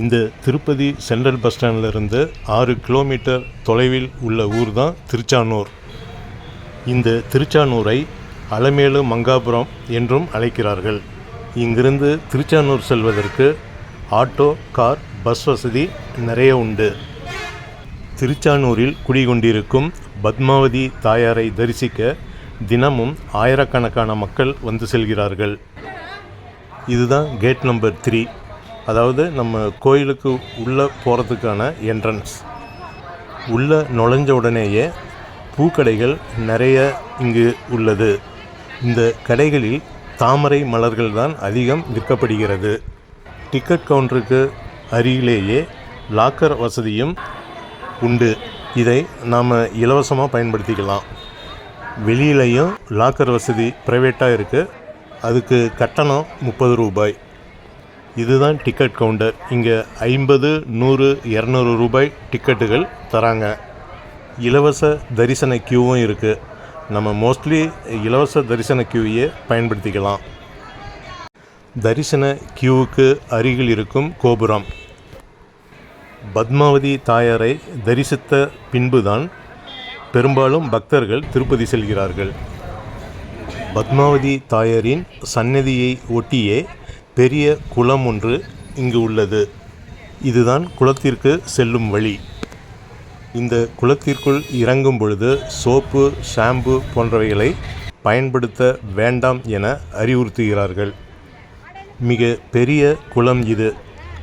இந்த Tirupati central bus ஸ்டாண்ட்லிருந்து ஆறு kilometre தொலைவில் உள்ள ஊர் தான் திருச்சானூர். இந்த திருச்சானூரை அலமேலு மங்காபுரம் என்றும் அழைக்கிறார்கள். இங்கிருந்து திருச்சானூர் செல்வதற்கு ஆட்டோ கார் பஸ் வசதி நிறைய உண்டு. திருச்சானூரில் குடிகொண்டிருக்கும் பத்மாவதி தாயாரை தரிசிக்க தினமும் ஆயிரக்கணக்கான மக்கள் வந்து செல்கிறார்கள். இதுதான் கேட் நம்பர் த்ரீ. அதாவது நம்ம கோயிலுக்கு உள்ளே போகிறதுக்கான என்ட்ரன்ஸ் உள்ளே நுழைஞ்ச உடனேயே பூக்கடைகள் நிறைய இங்கு உள்ளது. இந்த கடைகளில் தாமரை மலர்கள் தான் அதிகம் விற்கப்படுகிறது. டிக்கெட் கவுண்டருக்கு அருகிலேயே லாக்கர் வசதியும் உண்டு. இதை நாம் இலவசமாக பயன்படுத்திக்கலாம். வெளியிலையும் லாக்கர் வசதி ப்ரைவேட்டாக இருக்குது அதுக்கு கட்டணம் முப்பது ரூபாய். இதுதான் டிக்கெட் கவுண்டர் இங்கே ஐம்பது நூறு இரநூறு ரூபாய் டிக்கெட்டுகள் தராங்க. இலவச தரிசன கியூவும் இருக்குது நம்ம மோஸ்ட்லி இலவச தரிசன கியூவையே பயன்படுத்திக்கலாம். தரிசன கியூவுக்கு அருகில் இருக்கும் கோபுரம். பத்மாவதி தாயாரை தரிசித்த பின்புதான் பெரும்பாலும் பக்தர்கள் திருப்பதி செல்கிறார்கள். பத்மாவதி தாயாரின் சன்னதியை ஒட்டியே பெரிய குளம் ஒன்று இங்கு உள்ளது. இதுதான் குளத்திற்கு செல்லும் வழி. இந்த குளத்திற்குள் இறங்கும் பொழுது சோப்பு ஷாம்பு போன்றவைகளை பயன்படுத்த வேண்டாம் என அறிவுறுத்துகிறார்கள். மிக பெரிய குளம் இது.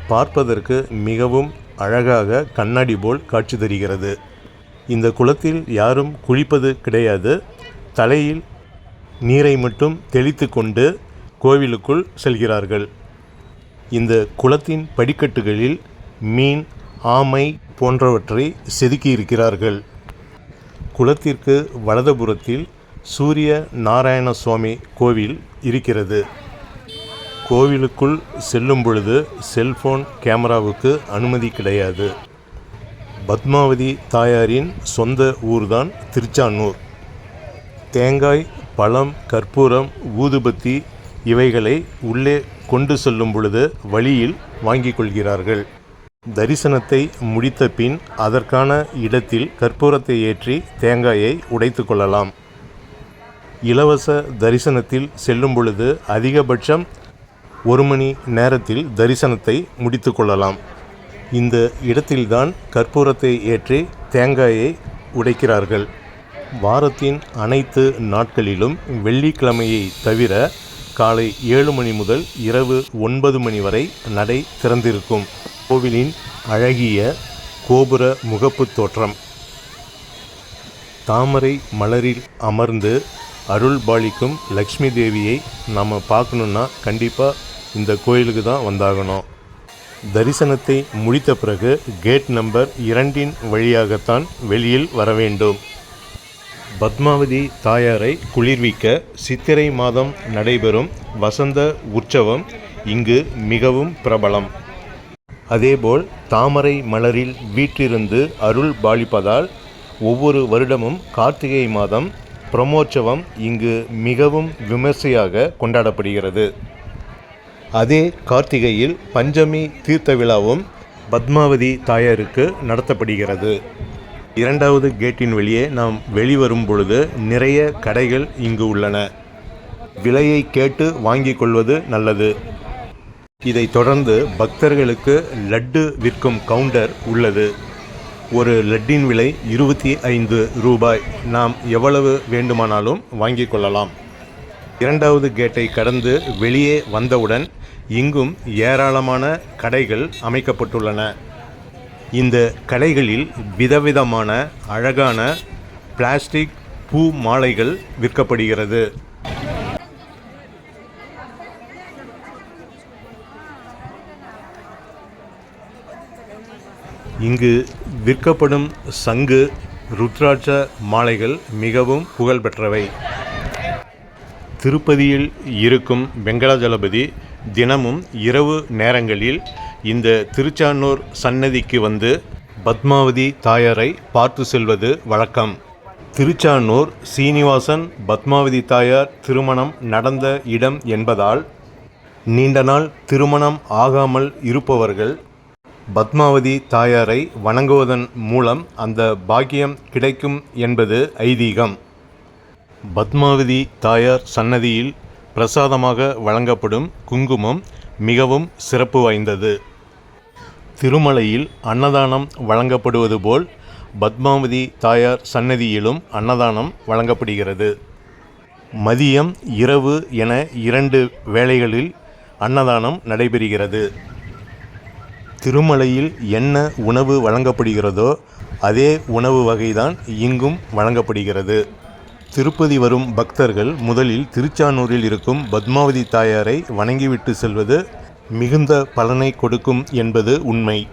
பார்ப்பதற்கு மிகவும் அழகாக கண்ணாடி போல் காட்சி தருகிறது. இந்த குளத்தில் யாரும் குளிப்பது கிடையாது. தலையில் நீரை மட்டும் தெளித்து கொண்டு கோவிலுக்குள் செல்கிறார்கள். இந்த குளத்தின் படிக்கட்டுகளில் மீன் ஆமை போன்றவற்றை செதுக்கி இருக்கிறார்கள் குளத்திற்கு வலதுபுறத்தில் சூரிய நாராயண சுவாமி கோவில் இருக்கிறது. கோவிலுக்குள் செல்லும் பொழுது செல்போன் கேமராவுக்கு அனுமதி கிடையாது. பத்மாவதி தாயாரின் சொந்த ஊர்தான் திருச்சானூர் தேங்காய் பழம் கற்பூரம் ஊதுபத்தி இவைகளை உள்ளே கொண்டு செல்லும் பொழுது வழியில் வாங்கிக் கொள்கிறார்கள். தரிசனத்தை முடித்த பின் அதற்கான இடத்தில் கற்பூரத்தை ஏற்றி தேங்காயை உடைத்து கொள்ளலாம். இலவச தரிசனத்தில் செல்லும் பொழுது அதிகபட்சம் ஒரு மணி நேரத்தில் தரிசனத்தை முடித்து கொள்ளலாம். இந்த இடத்தில்தான் கற்பூரத்தை ஏற்றி தேங்காயை உடைக்கிறார்கள். வாரத்தின் அனைத்து நாட்களிலும் வெள்ளிக்கிழமையை தவிர காலை ஏழு மணி முதல் இரவு ஒன்பது மணி வரை நடை திறந்திருக்கும். கோவிலின் அழகிய கோபுர முகப்பு தோற்றம். தாமரை மலரில் அமர்ந்து அருள் பாலிக்கும் லக்ஷ்மி தேவியை நம்ம பார்க்கணுன்னா கண்டிப்பாக இந்த கோயிலுக்கு தான் வந்தாகணும். தரிசனத்தை முடித்த பிறகு கேட் நம்பர் இரண்டின் வழியாகத்தான் வெளியில் வர வேண்டும். பத்மாவதி தாயாரை குளிர்விக்க சித்திரை மாதம் நடைபெறும் வசந்த உற்சவம் இங்கு மிகவும் பிரபலம். அதேபோல் தாமரை மலரில் வீற்றிருந்து அருள் பாலிப்பதால் ஒவ்வொரு வருடமும் கார்த்திகை மாதம் பிரமோற்சவம் இங்கு மிகவும் விமர்சையாக கொண்டாடப்படுகிறது. அதே கார்த்திகையில் பஞ்சமி தீர்த்த விழாவும் பத்மாவதி தாயாருக்கு நடத்தப்படுகிறது. இரண்டாவது கேட்டின் வெளியே நாம் வெளிவரும் பொழுது நிறைய கடைகள் இங்கு உள்ளன. விலையை கேட்டு வாங்கிக் கொள்வது நல்லது. இதைத் தொடர்ந்து பக்தர்களுக்கு லட்டு விற்கும் கவுண்டர் உள்ளது. ஒரு லட்டின் விலை இருபத்தி ஐந்து ரூபாய். நாம் எவ்வளவு வேண்டுமானாலும் வாங்கிக் கொள்ளலாம். இரண்டாவது கேட்டை கடந்து வெளியே வந்தவுடன் இங்கும் ஏராளமான கடைகள் அமைக்கப்பட்டுள்ளன. இந்த கடைகளில் விதவிதமான அழகான பிளாஸ்டிக் பூ மாலைகள் விற்கப்படுகிறது. இங்கு விற்கப்படும் சங்கு ருத்ராட்ச மாலைகள் மிகவும் புகழ்பெற்றவை. திருப்பதியில் இருக்கும் வெங்கடாஜலபதி தினமும் இரவு நேரங்களில் இந்த திருச்சானூர் சன்னதிக்கு வந்து பத்மாவதி தாயாரை பார்த்து செல்வது வழக்கம். திருச்சானூர் சீனிவாசன் பத்மாவதி தாயார் திருமணம் நடந்த இடம் என்பதால் நீண்ட நாள் திருமணம் ஆகாமல் இருப்பவர்கள் பத்மாவதி தாயாரை வணங்குவதன் மூலம் அந்த பாக்கியம் கிடைக்கும் என்பது ஐதீகம். பத்மாவதி தாயார் சன்னதியில் பிரசாதமாக வழங்கப்படும் குங்குமம் மிகவும் சிறப்பு வாய்ந்தது. திருமலையில் அன்னதானம் வழங்கப்படுவது போல் பத்மாவதி தாயார் சன்னதியிலும் அன்னதானம் வழங்கப்படுகிறது. மதியம் இரவு என இரண்டு வேளைகளில் அன்னதானம் நடைபெறுகிறது. திருமலையில் என்ன உணவு வழங்கப்படுகிறதோ அதே உணவு வகைதான் இங்கும் வழங்கப்படுகிறது. திருப்பதி வரும் பக்தர்கள் முதலில் திருச்சானூரில் இருக்கும் பத்மாவதி தாயாரை வணங்கிவிட்டு செல்வது மிகுந்த பலனை கொடுக்கும் என்பது உண்மை.